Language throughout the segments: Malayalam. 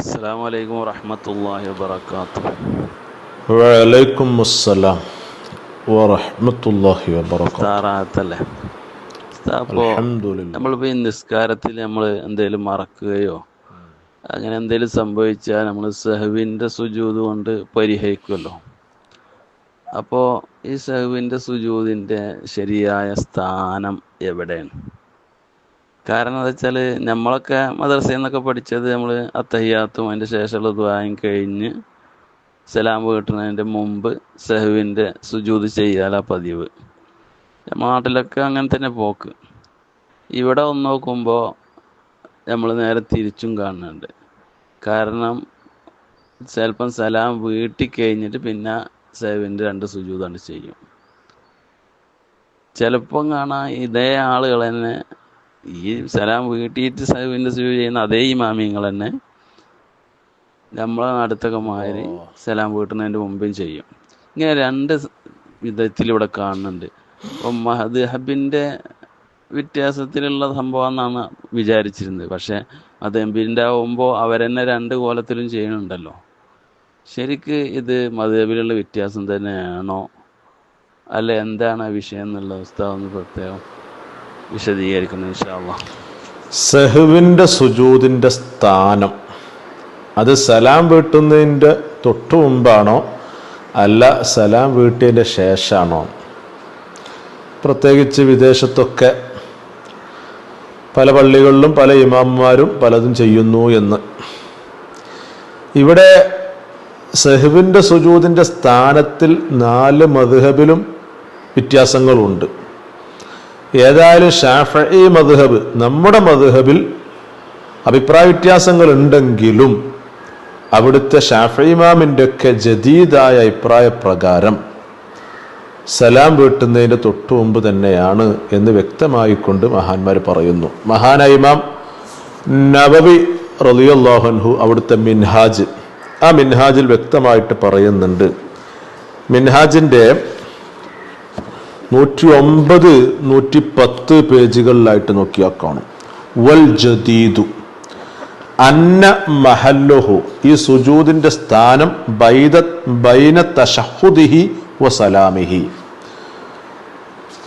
അസ്സലാമു അലൈക്കും വാഹമത്തല്ലാഹി വാത്തു വഅലൈക്കും അസ്സലാം വറഹമത്തല്ലാഹി വാത്തല്ലേ അപ്പോൾ നമ്മൾ ഈ നിസ്കാരത്തിൽ നമ്മൾ എന്തെങ്കിലും മറക്കുകയോ അങ്ങനെ എന്തെങ്കിലും സംഭവിച്ചാൽ നമ്മൾ സഹുവിന്റെ സുജൂത് കൊണ്ട് പരിഹരിക്കുമല്ലോ അപ്പോൾ ഈ സഹുവിന്റെ സുജൂതിന്റെ ശരിയായ സ്ഥാനം എവിടെയാണ്? കാരണം എന്താ വെച്ചാൽ നമ്മളൊക്കെ മദ്രസയിൽ നിന്നൊക്കെ പഠിച്ചത് നമ്മൾ അത്തഹിയാത്തും അതിന്റെ ശേഷമുള്ള ദ്വായം കഴിഞ്ഞ് സലാം വീട്ടുന്നതിന്റെ മുമ്പ് സെഹുവിന്റെ സുജൂത് ചെയ്യാല പതിവ്. നാട്ടിലൊക്കെ അങ്ങനെ തന്നെ പോക്ക്. ഇവിടെ ഒന്ന് നോക്കുമ്പോൾ നമ്മൾ നേരെ തിരിച്ചും കാണുന്നുണ്ട്. കാരണം ചിലപ്പം സലാം വീട്ടിൽ കഴിഞ്ഞിട്ട് പിന്നെ സഹുവിന്റെ രണ്ട് സുജൂതാണ് ചെയ്യും. ചിലപ്പം കാണാം ഇതേ ആളുകൾ തന്നെ ഈ സലാം വീട്ടിയിട്ട് സഹുവിന്റെ സുജൂത് ചെയ്യുന്ന അതേ ഇമാമിങ്ങൾ തന്നെ നമ്മളെ അടുത്തൊക്കെ മാതിരി സലാം വീട്ടുന്നതിന്റെ മുമ്പും ചെയ്യും. ഇങ്ങനെ രണ്ട് വിധത്തിൽ ഇവിടെ കാണുന്നുണ്ട്. അപ്പം മഹദ്ഹബിന്റെ വ്യത്യാസത്തിലുള്ള സംഭവം എന്നാണ് വിചാരിച്ചിരുന്നത്. പക്ഷെ അത് മദബിന്റെ ആവുമ്പോൾ അവരെന്നെ രണ്ട് കോലത്തിലും ചെയ്യുന്നുണ്ടല്ലോ. ശരിക്ക് ഇത് മധുഹബിലുള്ള വ്യത്യാസം തന്നെയാണോ? അല്ല എന്താണ് ആ വിഷയം എന്നുള്ള അവസ്ഥ ഒന്ന് പ്രത്യേകം വിശദീകരിക്കുന്നു ഇൻഷാല്ല സെഹുവിന്റെ സുജൂതിന്റെ സ്ഥാനം. അത് സലാം വീട്ടുന്നതിന്റെ തൊട്ടു മുമ്പാണോ? അല്ല സലാം വീട്ടിയതിന്റെ ശേഷമാണോ പ്രത്യേകിച്ച് വിദേശത്തൊക്കെ പല പള്ളികളിലും പല ഇമാമുമാരും പലതും ചെയ്യുന്നു എന്ന്. ഇവിടെ സെഹുവിന്റെ സുജൂതിന്റെ സ്ഥാനത്തിൽ നാല് മധുഹബിലും വ്യത്യാസങ്ങളുണ്ട്. ഏതായാലും ഷാഫി മധുഹബ് നമ്മുടെ മധുഹബിൽ അഭിപ്രായ വ്യത്യാസങ്ങൾ ഉണ്ടെങ്കിലും അവിടുത്തെ ഷാഫി ഒക്കെ ജദീദായ അഭിപ്രായ പ്രകാരം സലാം വീട്ടുന്നതിന് തൊട്ടു മുമ്പ് തന്നെയാണ് എന്ന് വ്യക്തമായിക്കൊണ്ട് മഹാന്മാർ പറയുന്നു. മഹാനായ ഇമാം നബവി റലിയല്ലാഹൻഹു അവിടുത്തെ മിൻഹാജ്. ആ മിൻഹാജിൽ വ്യക്തമായിട്ട് പറയുന്നുണ്ട്. മിൻഹാജിന്റെ നൂറ്റി ഒമ്പത് നൂറ്റി പത്ത് പേജുകളിലായിട്ട് നോക്കിയാൽ കാണും. വൽ ജദീദു. അന്ന മഹല്ലുഹു. ഈ സുജൂദിന്റെ സ്ഥാനം ബൈദ ബൈന തഷഹുദിഹി വസലാമിഹി.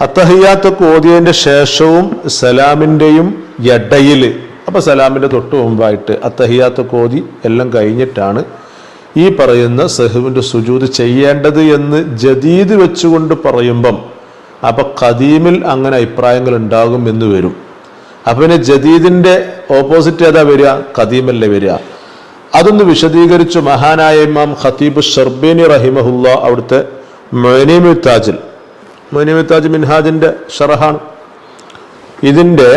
അത്തഹിയാത്തൊക്കെ ഓതിയതിന്റെ ശേഷവും സലാമിന്റെയും ഇടയിൽ അപ്പൊ സലാമിന്റെ തൊട്ട് മുമ്പായിട്ട് അത്തഹിയാത്ത കോതി എല്ലാം കഴിഞ്ഞിട്ടാണ് ഈ പറയുന്ന സഹുവിന്റെ സുജൂത് ചെയ്യേണ്ടത് എന്ന് ജദീദ് വെച്ചുകൊണ്ട് പറയുമ്പം അപ്പൊ ഖദീമിൽ അങ്ങനെ അഭിപ്രായങ്ങൾ ഉണ്ടാകും എന്ന് വരും. അപ്പൊ പിന്നെ ജദീദിന്റെ ഓപ്പോസിറ്റ് ഏതാ വരിക? ഖദീമല്ലേ വരിക. അതൊന്ന് വിശദീകരിച്ചു. മഹാനായ ഇമാം ഖത്തീബ് ഷർബീനി റഹിമഹുല്ല അവിടുത്തെ മൊനീമു താജിൽ മൊനീമു താജ് മിൻഹാജിന്റെ ഷറഹാണ്. ഇതിന്റെ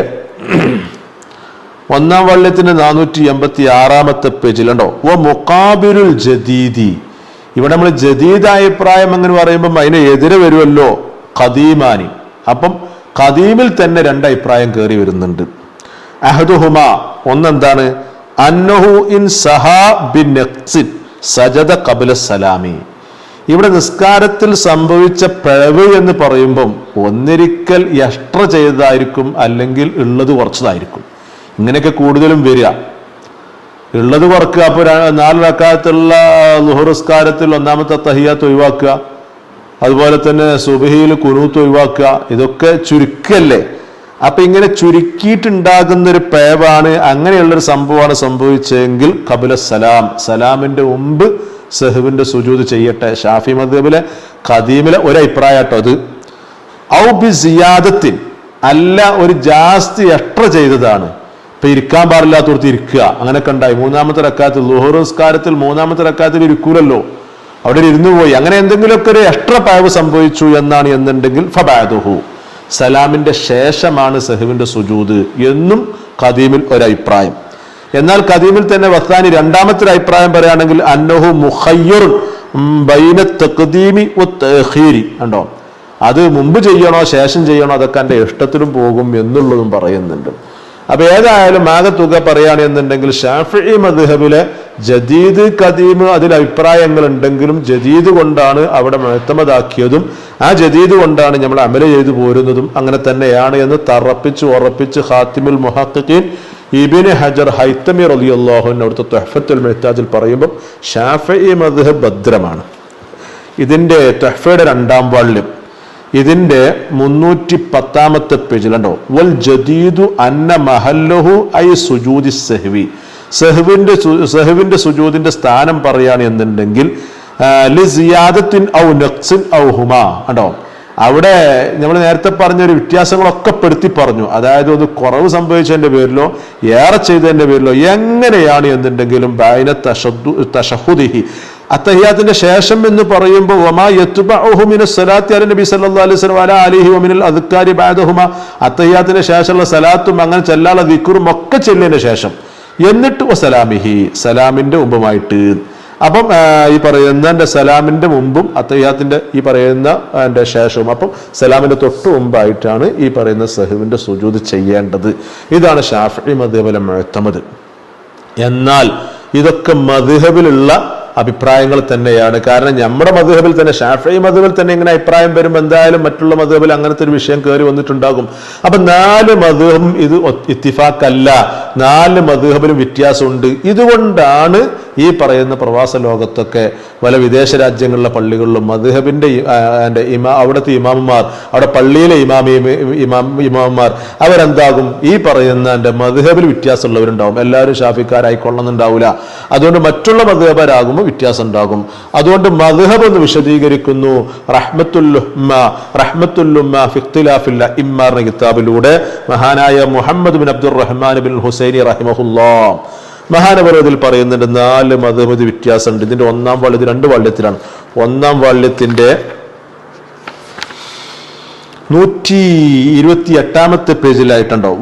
ഒന്നാം വള്ളത്തിന്റെ നാനൂറ്റി എൺപത്തി ആറാമത്തെ പേജിലുണ്ടോ ഓ മുക്കാബിരുൽ ജദീദി. ഇവിടെ നമ്മൾ ജദീദ് അഭിപ്രായം അങ്ങനെ പറയുമ്പം അതിന് എതിരെ വരുമല്ലോ ഖദീമാനി. അപ്പം ഖദീമിൽ തന്നെ രണ്ട് അഭിപ്രായം കയറി വരുന്നുണ്ട്. അഹദുഹുമ ഒന്നെന്താണ്? അന്നഹു ഇൻ സഹാ ബിൻ സജദ ഖബല സലാമി. ഇവിടെ നിസ്കാരത്തിൽ സംഭവിച്ച പിഴവ് എന്ന് പറയുമ്പം ഒന്നിരിക്കൽ യഷ്ട്ര ചെയ്തതായിരിക്കും അല്ലെങ്കിൽ ഉള്ളത് കുറച്ചതായിരിക്കും. ഇങ്ങനെയൊക്കെ കൂടുതലും വരിക. ഉള്ളത് കുറക്കുക അപ്പോൾ നാല് റക്കാലത്തുള്ള ലുഹുറസ്കാരത്തിൽ ഒന്നാമത്തെ തഹിയാത്ത് ഒഴിവാക്കുക. അതുപോലെ തന്നെ സുബഹിയിൽ കുനൂത്ത് ഒഴിവാക്കുക ഇതൊക്കെ ചുരുക്കല്ലേ? അപ്പൊ ഇങ്ങനെ ചുരുക്കിയിട്ടുണ്ടാകുന്ന ഒരു പേവാണ് അങ്ങനെയുള്ളൊരു സംഭവമാണ് സംഭവിച്ചെങ്കിൽ കബുല സലാം സലാമിന്റെ മുമ്പ് സെഹുവിന്റെ സുജൂത് ചെയ്യട്ടെ. ഷാഫി മദ്ഹബിലെ ഖദീമിലെ ഒരു അത്. ഔ ബി സിയാദത്തിൻ അല്ല ഒരു ജാസ്തി എക്സ്ട്ര ചെയ്തതാണ്. ഇപ്പൊ ഇരിക്കാൻ പാടില്ലാത്തടത്ത് ഇരിക്കുക. അങ്ങനെയൊക്കെ ഉണ്ടായി. മൂന്നാമത്തെ റക്കാത്തിൽ ലുഹുറസ്കാരത്തിൽ മൂന്നാമത്തെ റക്കാത്തിൽ ഇരിക്കൂലല്ലോ. അവിടെ ഇരുന്നു പോയി. അങ്ങനെ എന്തെങ്കിലുമൊക്കെ ഒരു എക്സ്ട്ര പാവ് സംഭവിച്ചു എന്നാണ് എന്നുണ്ടെങ്കിൽ ഫബാദുഹു. സലാമിന്റെ ശേഷമാണ് സെഹുവിന്റെ സുജൂദ് എന്നും ഖദീമിൽ ഒരഭിപ്രായം. എന്നാൽ ഖദീമിൽ തന്നെ വസ്താനി രണ്ടാമത്തെ ഒരു അഭിപ്രായം പറയുകയാണെങ്കിൽ അന്നഹു മുഖയ്യർ ബൈന കണ്ടോ? അത് മുമ്പ് ചെയ്യണോ ശേഷം ചെയ്യണോ അതൊക്കെ എന്റെ ഇഷ്ടത്തിലും പോകും എന്നുള്ളതും പറയുന്നുണ്ട്. അപ്പൊ ഏതായാലും ആകെ തുക പറയുകയാണെന്നുണ്ടെങ്കിൽ ഷാഫി മദ്ഹബിലെ ജദീദ് കദീമ് അതിൽ അഭിപ്രായങ്ങൾ ഉണ്ടെങ്കിലും ജദീദ് കൊണ്ടാണ് അവിടെ മഹത്തമതാക്കിയതും ആ ജദീദ് കൊണ്ടാണ് നമ്മൾ അമല ചെയ്തു പോരുന്നതും അങ്ങനെ തന്നെയാണ് എന്ന് തറപ്പിച്ച് ഉറപ്പിച്ച് ഹാത്തിമുൽ മുഹഖീൻ ഇബിന് ഹജർ ഹൈത്തമി റളിയല്ലാഹു അവിടുത്തെ തൊഹഫത്തുൽ മെഹ്താജിൽ പറയുമ്പോൾ ഷാഫി മദ്ഹബ് ഭദ്രമാണ്. ഇതിന്റെ തൊഹഫയുടെ രണ്ടാം വാള്യം ഇതിന്റെ മുന്നൂറ്റി പത്താമത്തെ പേജിലുണ്ടോ വൽ ജദീദു അന്ന മഹല്ലഹു ഐ സുജൂദി സെഹ്വി. സെഹ്വിന്റെ സെഹ്വിന്റെ സുജൂദിന്റെ സ്ഥാനം പറയാണ് എന്നുണ്ടെങ്കിൽ ലിസിയാദത്തിൻ ഔ നക്സിൻ ഔ ഹുമ. കണ്ടോ? അവിടെ നമ്മൾ നേരത്തെ പറഞ്ഞ ഒരു വ്യത്യാസങ്ങളൊക്കെ പെടുത്തി പറഞ്ഞു. അതായത് ഒന്ന് കുറവ് സംഭവിച്ചതിന്റെ പേരിലോ ഏറെ ചെയ്തതിന്റെ പേരിലോ എങ്ങനെയാണ് എന്നുണ്ടെങ്കിലും ബൈന തശദ്ദു തശഹുദിഹി. അത്തഹിയാത്തിന്റെ ശേഷം എന്ന് പറയുമ്പോൾ യത്ബഉഹു മിന സലാത്തി അല നബി സല്ലല്ലാഹു അലൈഹി വസല്ലം വല അലിഹി ഒമിനൽ അതുക്കാരി ബാദഹുമ അത്തഹിയാത്തിന്റെ ശേഷമുള്ള സലാത്തും അങ്ങനെ ചെല്ലാനുള്ള ദിക്കുറും ഒക്കെ ചെല്ലിയതിന് ശേഷം എന്നിട്ട് സലാമിഹി സലാമിന്റെ മുമ്പുമായിട്ട്. അപ്പം ഈ പറയുന്ന എന്റെ സലാമിന്റെ മുമ്പും അത്തയ്യാത്തിന്റെ ഈ പറയുന്ന എന്റെ ശേഷവും. അപ്പം സലാമിന്റെ തൊട്ട് മുമ്പായിട്ടാണ് ഈ പറയുന്ന സഹുവിന്റെ സുജൂത് ചെയ്യേണ്ടത്. ഇതാണ് ഷാഫി മധുബല മുഴത്തമത് എന്നാൽ ഇതൊക്കെ മധുഹബിലുള്ള അഭിപ്രായങ്ങൾ തന്നെയാണ്. കാരണം നമ്മുടെ മധുഹബിൽ തന്നെ ഷാഫി മധുബിൽ തന്നെ ഇങ്ങനെ അഭിപ്രായം വരും എന്തായാലും മറ്റുള്ള മധുഹബിൽ അങ്ങനത്തെ ഒരു വിഷയം കയറി വന്നിട്ടുണ്ടാകും. അപ്പൊ നാല് മധുഹബും ഇത് ഇത്തിഫാക്കല്ല. നാല് മധുഹബിലും വ്യത്യാസമുണ്ട്. ഇതുകൊണ്ടാണ് ഈ പറയുന്ന പ്രവാസ ലോകത്തൊക്കെ പല വിദേശ രാജ്യങ്ങളിലെ പള്ളികളിലും മധുഹബിന്റെ ഇമാ അവിടുത്തെ ഇമാമുമാർ അവിടെ പള്ളിയിലെ ഇമാമി ഇമാം ഇമാമന്മാർ അവരെന്താകും? ഈ പറയുന്ന എന്റെ മധുഹബിൽ വ്യത്യാസമുള്ളവരുണ്ടാവും. എല്ലാവരും ഷാഫിക്കാരായിക്കൊള്ളുന്നുണ്ടാവില്ല അതുകൊണ്ട് മറ്റുള്ള മധുഹബരാകുമ്പോൾ വ്യത്യാസം ഉണ്ടാകും അതുകൊണ്ട് മധുഹബ് എന്ന് വിശദീകരിക്കുന്നു. റഹ്മത്തുല്ലുഹ്മ റഹ്മത്തുല്ലുമ്മ ഫിഖ്തിലാഫില്ല ഇമ്മാറിന് കിതാബിലൂടെ മഹാനായ മുഹമ്മദ് ബിൻ അബ്ദുർ റഹ്മാൻ ബിൻ ഹുസൈനി റഹിമഹുല്ലാ മഹാനപർവതിൽ പറയുന്നുണ്ട് നാല് മധുമതി വ്യത്യാസമുണ്ട്. ഇതിന്റെ ഒന്നാം വള്ളത്തിൽ രണ്ട് വാള്യത്തിലാണ്. ഒന്നാം വാള്യത്തിന്റെ നൂറ്റി ഇരുപത്തി എട്ടാമത്തെ പേജിലായിട്ടുണ്ടോ?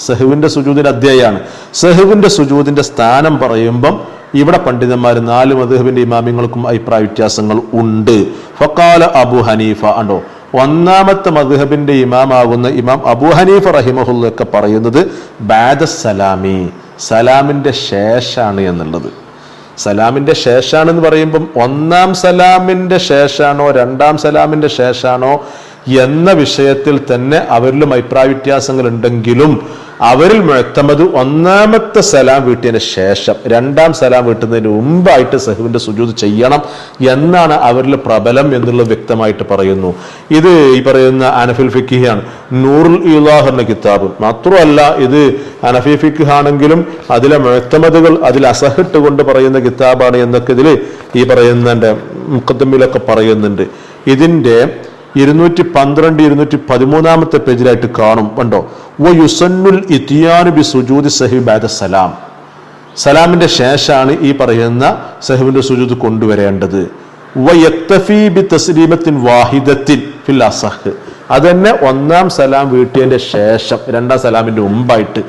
സഹുവിന്റെ സുജൂദിന്റെ അധ്യായമാണ്. സഹുവിന്റെ സുജൂദിന്റെ സ്ഥാനം പറയുമ്പം ഇവിടെ പണ്ഡിതന്മാർ നാല് മധുഹബിന്റെ ഇമാമിങ്ങൾക്കും അഭിപ്രായ വ്യത്യാസങ്ങൾ ഉണ്ട്. ഫക്കാല അബു ഹനീഫ ഉണ്ടോ? ഒന്നാമത്തെ മധുഹബിന്റെ ഇമാമാകുന്ന ഇമാം അബു ഹനീഫ റഹിമഹുല്ലൊക്കെ പറയുന്നത് ബാദ സലാമി സലാമിന്റെ ശേഷാണ് എന്നുള്ളത്. സലാമിന്റെ ശേഷാണെന്ന് പറയുമ്പം ഒന്നാം സലാമിന്റെ ശേഷാണോ രണ്ടാം സലാമിന്റെ ശേഷാണോ എന്ന വിഷയത്തിൽ തന്നെ അവരിലും അഭിപ്രായ വ്യത്യാസങ്ങൾ ഉണ്ടെങ്കിലും അവരിൽ മുഴത്തമത് ഒന്നാമത്തെ സലാം വീട്ടിയതിന് ശേഷം രണ്ടാം സലാം വീട്ടുന്നതിന് മുമ്പായിട്ട് സഹുവിന്റെ സുജൂത് ചെയ്യണം എന്നാണ് അവരിൽ പ്രബലം എന്നുള്ളത് വ്യക്തമായിട്ട് പറയുന്നു. ഇത് ഈ പറയുന്ന അനഫിൽ ഫിക്കിഹാണ് നൂറുൽ ഇലാഹ് എന്ന കിതാബ്. മാത്രമല്ല ഇത് അനഫി ഫിഖ് ആണെങ്കിലും അതിലെ മുഴത്തമതുകൾ അതിൽ അസഹിട്ട് കൊണ്ട് പറയുന്ന കിതാബാണ് എന്നൊക്കെ ഇതിൽ ഈ പറയുന്ന മുക്കത്തമ്മിലൊക്കെ പറയുന്നുണ്ട്. ഇതിന്റെ ഇരുന്നൂറ്റി പന്ത്രണ്ട് ഇരുന്നൂറ്റി പതിമൂന്നാമത്തെ പേജിലായിട്ട് കാണും. കണ്ടോ? ഓ യുസന്നുൽ ഇത്തിയാനുബി സുജൂദി സഹി ബാദ സലാം. സലാമിന്റെ ശേഷമാണ് ഈ പറയുന്ന സഹിബിന്റെ സുജൂദ് കൊണ്ടുവരേണ്ടത്. വയക്തഫി ബി തസ്ലീമത്തിൻ വാഹിദത്തിൻ ഫിൽ അസഹ്. അതന്നെ ഒന്നാം സലാം വീട്ടിയതിന്റെ ശേഷം രണ്ടാം സലാമിന്റെ മുമ്പായിട്ട്.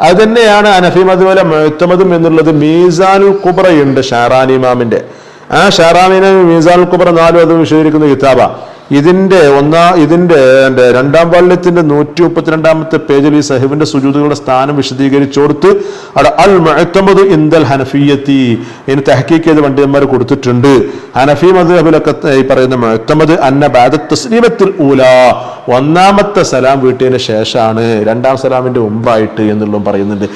അത് തന്നെയാണ് അനഫി അതുപോലെ മൊത്തമതും എന്നുള്ളത് മീസാനുൽ കുബ്രയുണ്ട് ഷാറാൻ ഇമാമിന്റെ. ആ ഷാറാനിമാമി മീസാനുൽ കുബ്ര നാലും അത് വിശദീകരിക്കുന്ന കിതാബ. ഇതിന്റെ ഒന്നാ ഇതിന്റെ എന്റെ രണ്ടാം വാള്യത്തിന്റെ നൂറ്റി മുപ്പത്തിരണ്ടാമത്തെ പേജിൽ ഈ സഹിബിന്റെ സുജൂതുകളുടെ സ്ഥാനം വിശദീകരിച്ചു കൊടുത്ത് അവിടെ അൽ മുഅത്തമദ് ഇന്ദൽ ഹനഫിയത്തി ഇനി തഹക്കീക്ക് ചെയ്ത് പണ്ഡിതന്മാർ കൊടുത്തിട്ടുണ്ട്. ഹനഫി മദ്ഹബിലൊക്കെ ഈ പറയുന്ന മുഅത്തമദ് അന്ന ബാദ തസ്ലീമത്തിൽ ഊല ഒന്നാമത്തെ സലാം വീട്ടിയതിന് ശേഷമാണ് രണ്ടാം സലാമിന്റെ മുമ്പായിട്ട് എന്നുള്ളതും പറയുന്നുണ്ട്.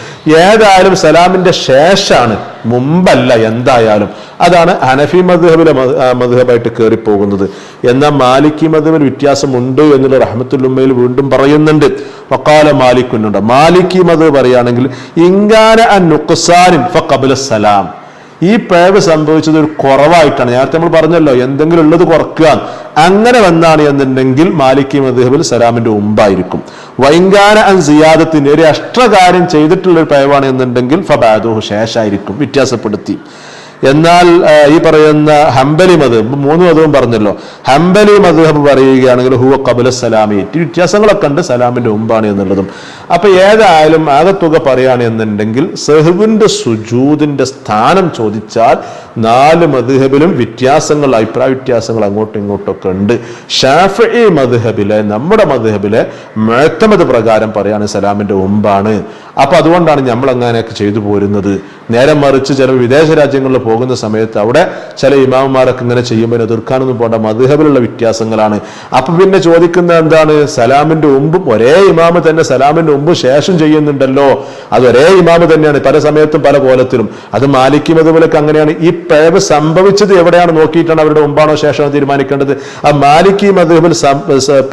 ഏതായാലും സലാമിന്റെ ശേഷമാണ് മുമ്പല്ല എന്തായാലും. അതാണ് ഹനഫി മധുഹബിലെ മധുഹബായിട്ട് കയറിപ്പോകുന്നത് എന്നാൽ മാലിക്കി മധുബിൽ വ്യത്യാസമുണ്ട് എന്നുള്ള റഹ്മത്തുല്ലുമ്മയിൽ വീണ്ടും പറയുന്നുണ്ട്. വക്കാല മാലിക്കുന്നുണ്ട്. മാലിക്കി മധു പറയുകയാണെങ്കിൽ ഇങ്കാന അൻ നുക്കുസാനിൻ ഫ കബുൽ സലാം. ഈ പിഴവ് സംഭവിച്ചത് ഒരു കുറവായിട്ടാണ്. നേരത്തെ നമ്മൾ പറഞ്ഞല്ലോ എന്തെങ്കിലും ഉള്ളത് കുറക്കുക അങ്ങനെ വന്നാണ് എന്നുണ്ടെങ്കിൽ മാലിക്കി മദ്ഹബിൽ സലാമിന്റെ മുമ്പായിരിക്കും. വൈങ്കാന അൻ സിയാദത്തിന്റെ ഒരു അഷ്ടകാര്യം ചെയ്തിട്ടുള്ള ഒരു പിഴവാണ് എന്നുണ്ടെങ്കിൽ ഫബാദുഹു ശേഷായിരിക്കും വ്യത്യാസപ്പെടുത്തി. എന്നാൽ ഈ പറയുന്ന ഹംബലി മധുബ് മൂന്ന് മധുവും പറഞ്ഞല്ലോ. ഹംബലി മധുഹബ് പറയുകയാണെങ്കിൽ ഹുവ കബുല സലാമി. വ്യത്യാസങ്ങളൊക്കെ ഉണ്ട് സലാമിന്റെ മുമ്പാണ് എന്നുള്ളതും. അപ്പൊ ഏതായാലും ആകത്തുക തുക എന്നുണ്ടെങ്കിൽ സെഹുവിന്റെ സുജൂദിന്റെ സ്ഥാനം ചോദിച്ചാൽ നാല് മധുഹബിലും വ്യത്യാസങ്ങൾ അഭിപ്രായ വ്യത്യാസങ്ങൾ അങ്ങോട്ടും ഇങ്ങോട്ടൊക്കെ ഉണ്ട്. ഷാഫി മധുഹബിലെ നമ്മുടെ മധുഹബിലെ മേത്തമത് പ്രകാരം പറയാണ് സലാമിന്റെ മുമ്പാണ്. അപ്പൊ അതുകൊണ്ടാണ് നമ്മൾ അങ്ങനെയൊക്കെ ചെയ്തു പോരുന്നത്. നേരെ മറിച്ച് ചില വിദേശ രാജ്യങ്ങളിൽ പോകുന്ന സമയത്ത് അവിടെ ചില ഇമാമന്മാരൊക്കെ ഇങ്ങനെ ചെയ്യുമ്പോൾ എതിർക്കാനൊന്നും പോകേണ്ട മധുഹബിലുള്ള വ്യത്യാസങ്ങളാണ്. അപ്പൊ പിന്നെ ചോദിക്കുന്ന എന്താണ്? സലാമിന്റെ മുമ്പും ഒരേ ഇമാമ് തന്നെ സലാമിന്റെ മുമ്പ് ശേഷം ചെയ്യുന്നുണ്ടല്ലോ. അത് ഒരേ ഇമാമ് തന്നെയാണ് പല സമയത്തും പല കോലത്തിലും. അത് മാലിക്കും അതുപോലൊക്കെ അങ്ങനെയാണ്. ഈ പിഴവ് സംഭവിച്ചത് എവിടെയാണ് നോക്കിയിട്ടാണ് അവരുടെ മുമ്പാണോ ശേഷമാണോ തീരുമാനിക്കേണ്ടത്? ആ മാലിക്കി മധുഹബിൽ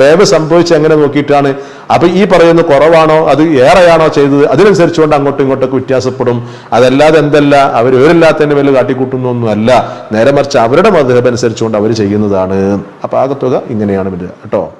പിഴവ് സംഭവിച്ച് എങ്ങനെ നോക്കിയിട്ടാണ്? അപ്പൊ ഈ പറയുന്ന കുറവാണോ? അത് ഏറെയാണോ ചെയ്തത്? അതിനനുസരിച്ചുകൊണ്ട് അങ്ങോട്ടും ഇങ്ങോട്ടൊക്കെ വ്യത്യാസപ്പെടും. അതല്ലാതെ എന്തല്ല? അവർ ഇവരില്ലാത്തതിന്റെ മേലെ കാട്ടിക്കൂട്ടുന്നൊന്നും അല്ല നേരെ മറിച്ച് അവരുടെ മധുരം അനുസരിച്ചുകൊണ്ട് അവർ ചെയ്യുന്നതാണ്. അപ്പൊ ആകത്തുക ഇങ്ങനെയാണ് കേട്ടോ?